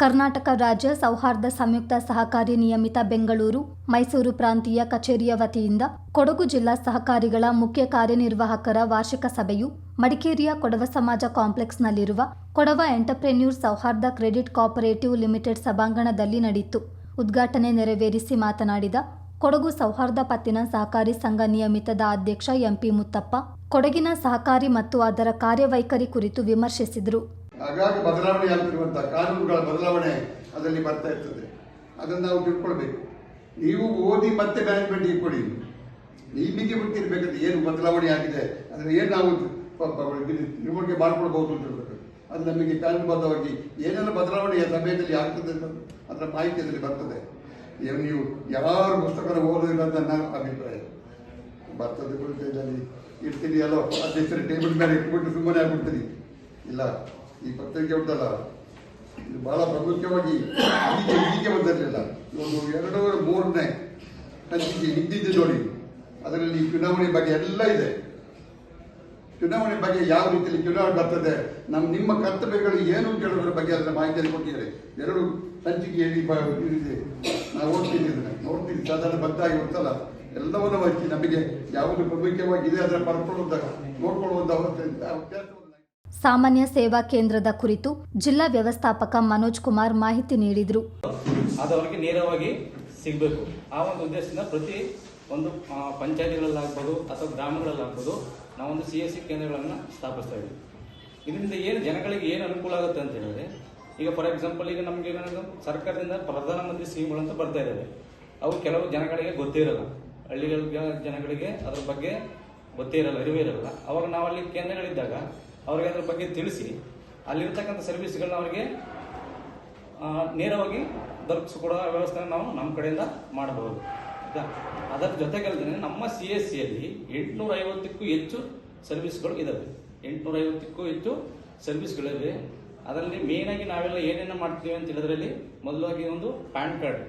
ಕರ್ನಾಟಕ ರಾಜ್ಯ ಸೌಹಾರ್ದ ಸಂಯುಕ್ತ ಸಹಕಾರಿ ನಿಯಮಿತ ಬೆಂಗಳೂರು, ಮೈಸೂರು ಪ್ರಾಂತೀಯ ಕಚೇರಿಯ ವತಿಯಿಂದ ಕೊಡಗು ಜಿಲ್ಲಾ ಸಹಕಾರಿಗಳ ಮುಖ್ಯ ಕಾರ್ಯನಿರ್ವಾಹಕರ ವಾರ್ಷಿಕ ಸಭೆಯು ಮಡಿಕೇರಿಯ ಕೊಡವ ಸಮಾಜ ಕಾಂಪ್ಲೆಕ್ಸ್ನಲ್ಲಿರುವ ಕೊಡವ ಎಂಟರ್ಪ್ರೆನ್ಯೂರ್ ಸೌಹಾರ್ದ ಕ್ರೆಡಿಟ್ ಕೋಪರೇಟಿವ್ ಲಿಮಿಟೆಡ್ ಸಭಾಂಗಣದಲ್ಲಿ ನಡೆಯಿತು. ಉದ್ಘಾಟನೆ ನೆರವೇರಿಸಿ ಮಾತನಾಡಿದ ಕೊಡಗು ಸೌಹಾರ್ದ ಪತ್ತಿನ ಸಹಕಾರಿ ಸಂಘ ನಿಯಮಿತದ ಅಧ್ಯಕ್ಷ ಎಂಪಿ ಮುತ್ತಪ್ಪ, ಕೊಡಗಿನ ಸಹಕಾರಿ ಮತ್ತು ಅದರ ಕಾರ್ಯವೈಖರಿ ಕುರಿತು ವಿಮರ್ಶಿಸಿದರು. ಹಾಗಾಗಿ ಬದಲಾವಣೆ ಆಗ್ತಿರುವಂತಹ ಕಾನೂನುಗಳ ಬದಲಾವಣೆ ಅದರಲ್ಲಿ ಬರ್ತಾ ಇರ್ತದೆ. ಅದನ್ನು ನಾವು ತಿಳ್ಕೊಳ್ಬೇಕು. ನೀವು ಓದಿ ಮತ್ತೆ ಮ್ಯಾನೇಜ್ಮೆಂಟ್ಗೆ ಕೊಡಿ. ನಿಮಗೆ ಗೊತ್ತಿರಬೇಕಂತ ಏನು ಬದಲಾವಣೆ ಆಗಿದೆ, ಅದನ್ನು ಏನು ನಾವು ನಿರ್ವಹಣೆ ಮಾಡ್ಕೊಳ್ಬಹುದು ಅಂತ ಹೇಳ್ಬೇಕು. ಅದು ನಮಗೆ ಕಾನೂನುಬದ್ಧವಾಗಿ ಏನೆಲ್ಲ ಬದಲಾವಣೆ ಸಮಯದಲ್ಲಿ ಆಗ್ತದೆ ಅದರ ಮಾಹಿತಿ ಅದರಲ್ಲಿ ಬರ್ತದೆ. ನೀವು ಯಾರು ಪುಸ್ತಕನ ಓದೋದಿಲ್ಲ ಅಂತ ನನ್ನ ಅಭಿಪ್ರಾಯ. ಬರ್ತದೆ ಕುಳಿತದಲ್ಲಿ ಇರ್ತೀನಿ, ಅಲ್ಲೋ ಅಧ್ಯಕ್ಷರ ಟೇಬಲ್ ಮೇಲೆ ಇಟ್ಬಿಟ್ಟು ಸುಮ್ಮನೆ ಆಗ್ಬಿಡ್ತೀನಿ. ಇಲ್ಲ. ಈ ಪತ್ರಿಕೆ ಉಂಟಲ್ಲ? ಇದು ಬಹಳ ಪ್ರಮುಖವಾಗಿ ಇದೀಗ ಬಂದಿರಲಿಲ್ಲ ಒಂದು ಎರಡು ಮೂರನೇ ಹಂಚಿಕೆ ಹಿಂದಿದ್ದು ನೋಡಿ. ಅದರಲ್ಲಿ ಚುನಾವಣೆ ಬಗ್ಗೆ ಎಲ್ಲ ಇದೆ. ಚುನಾವಣೆ ಬಗ್ಗೆ ಯಾವ ರೀತಿಯಲ್ಲಿ ಚುನಾವಣೆ ಬರ್ತದೆ, ನಮ್ಮ ನಿಮ್ಮ ಕರ್ತವ್ಯಗಳು ಏನು ಕೇಳೋದ್ರ ಬಗ್ಗೆ ಅದರ ಮಾಹಿತಿಯಲ್ಲಿ ಕೊಟ್ಟಿದ್ದಾರೆ. ಎರಡು ಹಂಚಿಕೆಯಲ್ಲಿ ಹೇಳಿ ಇದಿದೆ ನಾವು ಓದ್ತೀನಿ ಇದನ್ನ ನೋಡ್ತೀನಿ ಸಾಧಾರಣ ಬದ್ದಾಗಿ ಗೊತ್ತಲ್ಲ ಎಲ್ಲವನ್ನು ಹಂಚಿ ನಮಗೆ ಯಾವುದು ಪ್ರಮುಖವಾಗಿದೆ ಅದರ ಪಡ್ಕೊಳ್ಳುವಂತ ನೋಡ್ಕೊಳ್ಳುವಂತ ಅವಸ್ಥೆ ವ್ಯತ್ಯಾಸವನ್ನು ಸಾಮಾನ್ಯ ಸೇವಾ ಕೇಂದ್ರದ ಕುರಿತು ಜಿಲ್ಲಾ ವ್ಯವಸ್ಥಾಪಕ ಮನೋಜ್ ಕುಮಾರ್ ಮಾಹಿತಿ ನೀಡಿದರು. ಅದು ಅವರಿಗೆ ನೇರವಾಗಿ ಸಿಗಬೇಕು. ಆ ಒಂದು ಉದ್ದೇಶದಿಂದ ಪ್ರತಿ ಒಂದು ಪಂಚಾಯತಿಗಳಲ್ಲಾಗ್ಬೋದು ಅಥವಾ ಗ್ರಾಮಗಳಲ್ಲಾಗ್ಬೋದು ನಾವೊಂದು ಸಿ ಎಸ್ ಸಿ ಕೇಂದ್ರಗಳನ್ನು ಸ್ಥಾಪಿಸ್ತಾ ಇದ್ದೀವಿ. ಇದರಿಂದ ಏನು ಜನಗಳಿಗೆ ಏನು ಅನುಕೂಲ ಆಗುತ್ತೆ ಅಂತ ಹೇಳಿದ್ರೆ, ಈಗ ಫಾರ್ ಎಕ್ಸಾಂಪಲ್ ಈಗ ನಮಗೆ ಸರ್ಕಾರದಿಂದ ಪ್ರಧಾನಮಂತ್ರಿ ಸ್ಕೀಮ್ಗಳು ಅಂತ ಬರ್ತಾ ಇದ್ದಾವೆ. ಅವು ಕೆಲವು ಜನಗಳಿಗೆ ಗೊತ್ತೇ ಇರಲ್ಲ. ಹಳ್ಳಿಗಳ ಜನಗಳಿಗೆ ಅದ್ರ ಬಗ್ಗೆ ಗೊತ್ತೇ ಇರಲ್ಲ ಅರಿವೇ ಇರಲ್ಲ. ಅವಾಗ ನಾವು ಅಲ್ಲಿ ಕೇಂದ್ರಗಳಿದ್ದಾಗ ಅವ್ರಿಗೆ ಅದ್ರ ಬಗ್ಗೆ ತಿಳಿಸಿ, ಅಲ್ಲಿರ್ತಕ್ಕಂಥ ಸರ್ವಿಸ್ಗಳನ್ನ ಅವರಿಗೆ ನೇರವಾಗಿ ದೊರಕಿಸಿಕೊಡೋ ವ್ಯವಸ್ಥೆ ನಾವು ನಮ್ಮ ಕಡೆಯಿಂದ ಮಾಡಬಹುದು. ಆಯ್ತಾ? ಅದರ ಜೊತೆಗಲ್ಲದೆ ನಮ್ಮ ಸಿ ಎಸ್ ಸಿಯಲ್ಲಿ ಎಂಟುನೂರ ಐವತ್ತಕ್ಕೂ ಹೆಚ್ಚು ಸರ್ವಿಸ್ಗಳು ಇದ್ದಾವೆ ಎಂಟುನೂರ ಐವತ್ತಕ್ಕೂ ಹೆಚ್ಚು ಸರ್ವಿಸ್ಗಳಿವೆ ಅದರಲ್ಲಿ ಮೇನ್ ಆಗಿ ನಾವೆಲ್ಲ ಏನೇನು ಮಾಡ್ತೀವಿ ಅಂತ ಹೇಳಿದ್ರಲ್ಲಿ ಮೊದಲಾಗಿ ಒಂದು ಪ್ಯಾನ್ ಕಾರ್ಡ್.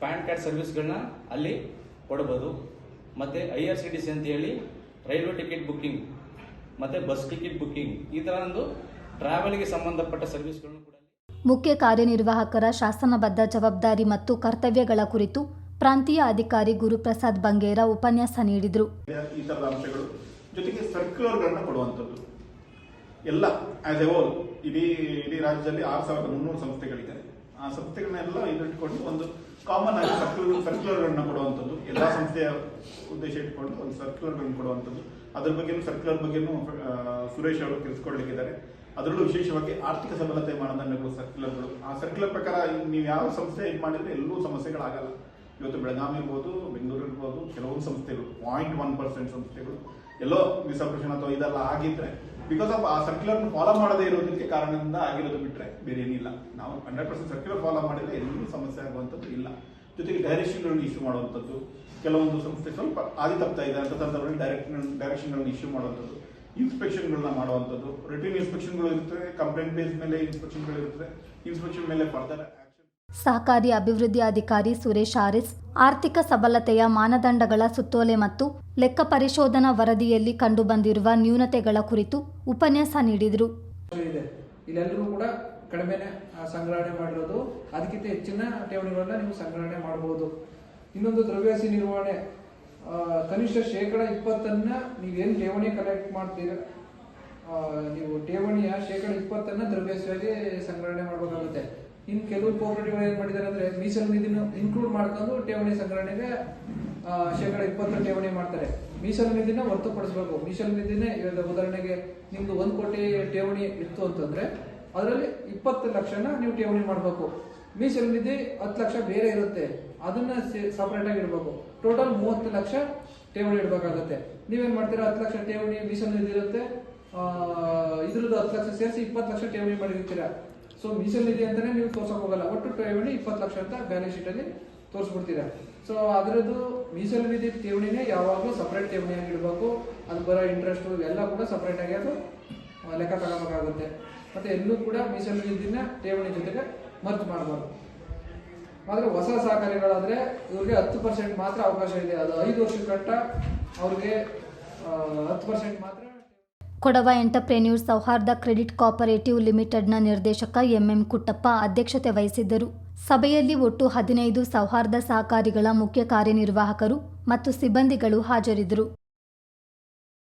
ಪ್ಯಾನ್ ಕಾರ್ಡ್ ಸರ್ವಿಸ್ಗಳನ್ನ ಅಲ್ಲಿ ಕೊಡಬಹುದು ಮತ್ತೆ I R C T C ಅಂತ ಹೇಳಿ ರೈಲ್ವೆ ಟಿಕೆಟ್ ಬುಕ್ಕಿಂಗ್ ಮತ್ತೆ ಬಸ್ ಟಿಕೆಟ್ ಬುಕ್ಕಿಂಗ್ ಈ ತರ ಒಂದು ಟ್ರಾವೆಲ್ಗೆ ಸಂಬಂಧಪಟ್ಟ ಸರ್ವಿಸ್ಗಳನ್ನು ಕೂಡ ಮುಖ್ಯ ಕಾರ್ಯನಿರ್ವಾಹಕರ ಶಾಸನಬದ್ಧ ಜವಾಬ್ದಾರಿ ಮತ್ತು ಕರ್ತವ್ಯಗಳ ಕುರಿತು ಪ್ರಾಂತೀಯ ಅಧಿಕಾರಿ ಗುರುಪ್ರಸಾದ್ ಬಂಗೇರ ಉಪನ್ಯಾಸ ನೀಡಿದರು. ಈ ತರದ ಅಂಶಗಳು. ಜೊತೆಗೆ ಸರ್ಕ್ಯುಲರ್ಗಳನ್ನ ಕೊಡುವಂಥದ್ದು. ಎಲ್ಲ ಆಸ್ ಎ ಹೋಲ್ ಇಡೀ ಇಡೀ ರಾಜ್ಯದಲ್ಲಿ ಆರು ಸಾವಿರದ ಮುನ್ನೂರು ಸಂಸ್ಥೆಗಳಿದೆ. ಆ ಸಂಸ್ಥೆಗಳನ್ನೆಲ್ಲ ಇದಿಟ್ಕೊಂಡು ಒಂದು ಕಾಮನ್ ಆಗಿ ಸರ್ಕ್ಯುಲರ್ ಸರ್ಕ್ಯುಲರ್ಗಳನ್ನ ಕೊಡುವಂಥದ್ದು. ಎಲ್ಲ ಸಂಸ್ಥೆಯ ಉದ್ದೇಶ ಇಟ್ಕೊಂಡು ಒಂದು ಸರ್ಕ್ಯುಲರ್ಗಳನ್ನ ಕೊಡುವಂಥದ್ದು. ಅದ್ರ ಬಗ್ಗೆನೂ ಸರ್ಕ್ಯುಲರ್ ಬಗ್ಗೆನೂ ಸುರೇಶ್ ಅವರು ತಿಳಿಸ್ಕೊಡ್ಲಿಕ್ಕಿದ್ದಾರೆ. ಅದರಲ್ಲೂ ವಿಶೇಷವಾಗಿ ಆರ್ಥಿಕ ಸಬಲತೆ ಮಾನದಂಡಗಳು ಸರ್ಕ್ಯುಲರ್ಗಳು ಆ ಸರ್ಕ್ಯುಲರ್ ಪ್ರಕಾರ ನೀವು ಯಾವ ಸಂಸ್ಥೆ ಇದು ಮಾಡಿದ್ರೆ ಎಲ್ಲೂ ಸಮಸ್ಯೆಗಳಾಗಲ್ಲ. ಇವತ್ತು ಬೆಳಗಾವಿ ಇರ್ಬೋದು, ಬೆಂಗಳೂರು ಇರ್ಬೋದು, ಕೆಲವೊಂದು ಸಂಸ್ಥೆಗಳು ಪಾಯಿಂಟ್ ಒನ್ ಪರ್ಸೆಂಟ್ ಸಂಸ್ಥೆಗಳು. ಎಲ್ಲೋ ಮಿಸ್ಅಪ್ರೇಷನ್ ಅಥವಾ ಇದೆಲ್ಲ ಆಗಿದ್ರೆ ಬಿಕಾಸ್ ಆಫ್ ಆ ಸರ್ಕ್ಯುಲರ್ ಫಾಲೋ ಮಾಡದೇ ಇರೋದಕ್ಕೆ ಕಾರಣದಿಂದ ಆಗಿರೋದು ಬಿಟ್ರೆ ಬೇರೆ ಏನಿಲ್ಲ ನಾವು ಹಂಡ್ರೆಡ್ ಪರ್ಸೆಂಟ್ ಸರ್ಕ್ಯುಲರ್ ಫಾಲೋ ಮಾಡಿದ್ರೆ ಎಲ್ಲೂ ಸಮಸ್ಯೆ ಆಗುವಂಥದ್ದು ಇಲ್ಲ. ಜೊತೆಗೆ ಡೈರೆಕ್ಷನ್ಗಳನ್ನು ಇಶ್ಯೂ ಮಾಡುವಂಥದ್ದು, ಕೆಲವೊಂದು ಸಂಸ್ಥೆ ಸ್ವಲ್ಪ ಆದಿ ತಪ್ತಾ ಇದೆ ಅಂತ ಸಂದರ್ಭದಲ್ಲಿ ಡೈರೆಕ್ಷನ್ ಡೈರೆಕ್ಷನ್ಗಳನ್ನು ಇಶ್ಯೂ ಮಾಡುವಂಥದ್ದು ಇನ್ಸ್ಪೆಕ್ಷನ್ಗಳನ್ನ ಮಾಡುವಂಥದ್ದು ರಿಟರ್ನ್ ಇನ್ಸ್ಪೆಕ್ಷನ್ಗಳು ಇರ್ತವೆ ಕಂಪ್ಲೇಂಟ್ ಬೇಸ್ ಮೇಲೆ ಇನ್ಸ್ಪೆಕ್ಷನ್ಗಳು ಇರ್ತವೆ ಇನ್ಸ್ಪೆಕ್ಷನ್ ಮೇಲೆ ಆಕ್ಷನ್ ಸಹಕಾರಿ ಅಭಿವೃದ್ಧಿ ಅಧಿಕಾರಿ ಸುರೇಶ್ ಆರಿಸ್, ಆರ್ಥಿಕ ಸಬಲತೆಯ ಮಾನದಂಡಗಳ ಸುತ್ತೋಲೆ ಮತ್ತು ಲೆಕ್ಕ ಪರಿಶೋಧನಾ ವರದಿಯಲ್ಲಿ ಕಂಡುಬಂದಿರುವ ನ್ಯೂನತೆಗಳ ಕುರಿತು ಉಪನ್ಯಾಸ ನೀಡಿದರು. ಕೂಡ ಕಡಿಮೆನೆ ಸಂಗ್ರಹಣೆ ಮಾಡಿರೋದು. ಅದಕ್ಕಿಂತ ಹೆಚ್ಚಿನ ಠೇವಣಿಗಳನ್ನ ನೀವು ಸಂಗ್ರಹಣೆ ಮಾಡಬಹುದು ಇನ್ನೊಂದು ದ್ರವ್ಯಾಸಿ ನಿರ್ವಹಣೆ. ಕನಿಷ್ಠ ಶೇಕಡ ಇಪ್ಪತ್ತನ್ನ ನೀವೇನು ಠೇವಣಿ ಕಲೆಕ್ಟ್ ಮಾಡ್ತೀರ ನೀವು ಠೇವಣಿಯ ಶೇಕಡ ಇಪ್ಪತ್ತನ್ನ ದ್ರವ್ಯಾಸಿಯಾಗಿ ಸಂಗ್ರಹಣೆ ಮಾಡಬೇಕಾಗುತ್ತೆ. ಇನ್ನು ಕೆಲವು ಕೋಪರೇಟಿವ್ ಏನ್ ಮಾಡಿದ್ದಾರೆ ಅಂದ್ರೆ ಮೀಸಲು ನಿಧಿನ ಇನ್ಕ್ಲೂಡ್ ಮಾಡ್ಕೊಂಡು ಠೇವಣಿ ಸಂಗ್ರಹಣೆಗೆ ಶೇಕಡ ಇಪ್ಪತ್ತು ಠೇವಣಿ ಮಾಡ್ತಾರೆ. ಮೀಸಲು ನಿಧಿನ ಹೊರತುಪಡಿಸಬೇಕು. ಮೀಸಲು ನಿಧಿನೇ ಇವಾಗ ಉದಾಹರಣೆಗೆ ನಿಮ್ದು ಒಂದು ಕೋಟಿ ಠೇವಣಿ ಇತ್ತು ಅಂತಂದ್ರೆ ಅದರಲ್ಲಿ ಇಪ್ಪತ್ತು ಲಕ್ಷನ ನೀವು ಠೇವಣಿ ಮಾಡಬೇಕು. ಮೀಸಲು ನಿಧಿ ಹತ್ತು ಲಕ್ಷ ಬೇರೆ ಇರುತ್ತೆ. ಅದನ್ನ ಸಪರೇಟ್ ಆಗಿ ಇಡಬೇಕು. ಟೋಟಲ್ ಮೂವತ್ತು ಲಕ್ಷ ಠೇವಣಿ ಇಡಬೇಕಾಗತ್ತೆ. ನೀವೇನ್ ಮಾಡ್ತೀರಾ? ಹತ್ತು ಲಕ್ಷ ಠೇವಣಿ ಮೀಸಲು ನಿಧಿ ಇರುತ್ತೆ ಇದ್ರದ್ದು ಹತ್ತು ಲಕ್ಷ ಸೇರಿಸಿ ಇಪ್ಪತ್ತು ಲಕ್ಷ ಠೇವಣಿ ಮಾಡಿರ್ತೀರಾ? ಸೊ ಮೀಸಲು ನಿಧಿ ಅಂತಾನೆ ನೀವು ತೋರ್ಸಕ್ ಹೋಗಲ್ಲ. ಒಟ್ಟು ಠೇವಣಿ ಇಪ್ಪತ್ತು ಲಕ್ಷ ಅಂತ ಬ್ಯಾಲೆನ್ಸ್ ಶೀಟ್ ಅಲ್ಲಿ ತೋರಿಸ್ಬಿಡ್ತೀರಾ. ಸೊ ಅದರದ್ದು ಮೀಸಲು ನಿಧಿ ಠೇವಣಿನೇ ಯಾವಾಗಲೂ ಸಪ್ರೇಟ್ ಠೇವಣಿಯಾಗಿ ಇಡಬೇಕು ಅದು ಬರೋ ಇಂಟ್ರೆಸ್ಟ್ ಎಲ್ಲ ಕೂಡ ಸಪರೇಟ್ ಆಗಿ ಅದು ಲೆಕ್ಕ ತಗೋಬೇಕಾಗುತ್ತೆ. ಮತ್ತೆ ಎಲ್ಲೂ ಕೂಡ ಮೀಸಲು ನಿಧಿನ ಠೇವಣಿ ಜೊತೆಗೆ ಮರ್ಜ್ ಮಾಡಬಾರ್ದು ಆದ್ರೆ ಹೊಸ ಸಹಕಾರಿಗಳಾದ್ರೆ ಇವ್ರಿಗೆ ಹತ್ತು ಪರ್ಸೆಂಟ್ ಮಾತ್ರ ಅವಕಾಶ ಇದೆ. ಅದು ಐದು ವರ್ಷ ಕಟ್ಟ ಅವ್ರಿಗೆ ಹತ್ತು ಪರ್ಸೆಂಟ್ ಮಾತ್ರ ಕೊಡವ ಎಂಟರ್ಪ್ರೆನ್ಯೂರ್ ಸೌಹಾರ್ದ ಕ್ರೆಡಿಟ್ ಕೋಪರೇಟಿವ್ ಲಿಮಿಟೆಡ್ನ ನಿರ್ದೇಶಕ ಎಂಎಂ ಕುಟ್ಟಪ್ಪ ಅಧ್ಯಕ್ಷತೆ ವಹಿಸಿದ್ದರು. ಸಭೆಯಲ್ಲಿ ಒಟ್ಟು ಹದಿನೈದು ಸೌಹಾರ್ದ ಸಹಕಾರಿಗಳ ಮುಖ್ಯ ಕಾರ್ಯನಿರ್ವಾಹಕರು ಮತ್ತು ಸಿಬ್ಬಂದಿಗಳು ಹಾಜರಿದ್ದರು.